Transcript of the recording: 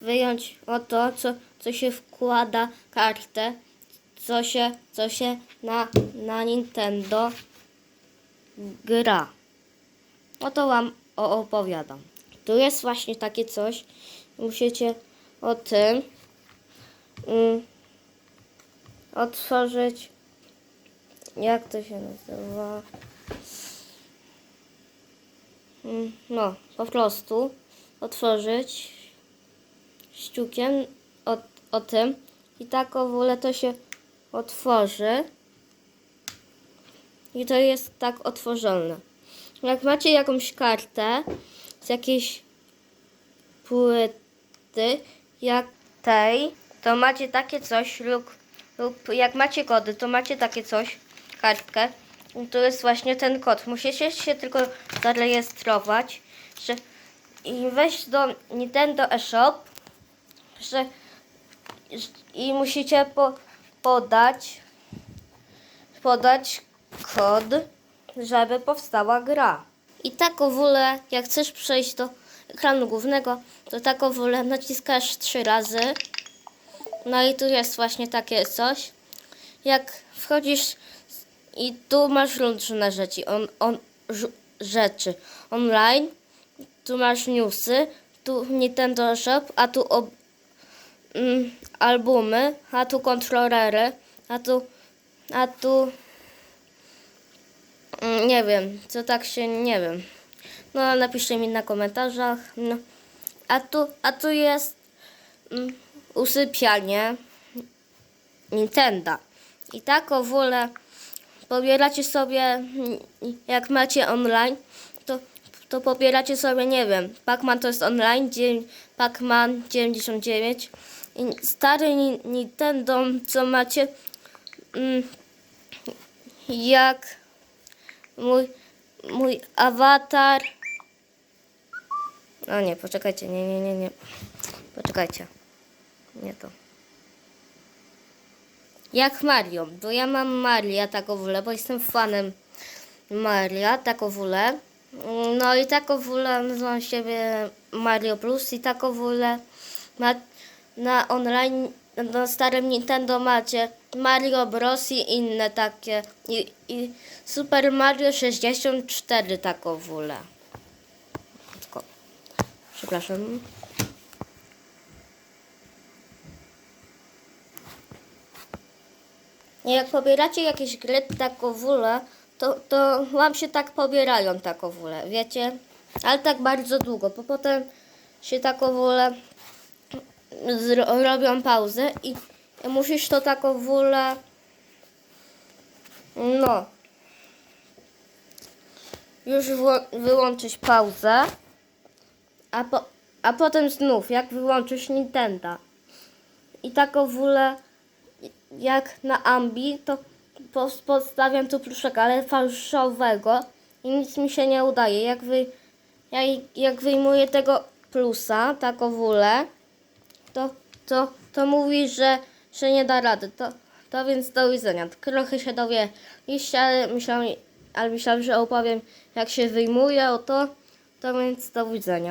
wyjąć o to, co, co się wkłada kartę, co się, co się na, na Nintendo gra. No to wam o, opowiadam. Tu jest właśnie takie coś. Musicie o tym mm, otworzyć. Jak to się nazywa? Mm, No, po prostu otworzyć ściółkiem o, o tym i tak o to się otworzy i to jest tak otworzone. Jak macie jakąś kartę z jakiejś płyty, jak tej, to macie takie coś lub, lub jak macie kody, to macie takie coś, kartkę. Tu jest właśnie ten kod. Musicie się tylko zarejestrować, że i wejść do Nintendo eShop, że i musicie po, podać podać kod, żeby powstała gra. I tak o jak chcesz przejść do ekranu głównego, to tak o naciskasz trzy razy. No i tu jest właśnie takie coś. Jak wchodzisz i tu masz różne rzeczy, on, on, rz- rzeczy online, tu masz newsy, tu Nintendo Shop, a tu ob, mm, albumy, a tu kontrolery, a tu, a tu mm, nie wiem, co tak się, nie wiem. No napiszcie mi na komentarzach. No. A tu, a tu jest mm, usypianie Nintendo. I tak o wolę pobieracie sobie, mm, jak macie online, to, pobieracie sobie, nie wiem, Pac-Man to jest online, Pac-Man 99 i stary Ni- Nintendo, co macie, mm, jak mój, mój awatar. O nie, poczekajcie, nie, nie, nie, nie. Poczekajcie. Nie to. Jak Mario, bo ja mam Maria tak ogóle, bo jestem fanem Maria tak ogóle. No i tak ogóle nazywam siebie Mario Plus i tak ogóle na, na online, na starym Nintendo macie Mario Bros i inne takie i, i Super Mario 64 tak ogóle. Tylko, przepraszam. Jak pobieracie jakieś gry tak ogóle, to, to wam się tak pobierają tak ogóle, wiecie? Ale tak bardzo długo, bo potem się tak zro- robią pauzę i musisz to tak no już wyłączyć pauzę, a, po, a potem znów, jak wyłączysz Nintendo. I tak jak na Ambi, to po- podstawiam tu pluszek, ale fałszowego i nic mi się nie udaje. Jak, wy, jak, jak wyjmuję tego plusa, tak ogóle, to, to, to mówi, że, że nie da rady. To, to więc do widzenia. Trochę się dowie liście, ale myślałem, ale myślałem, że opowiem jak się wyjmuje o to, to więc do widzenia.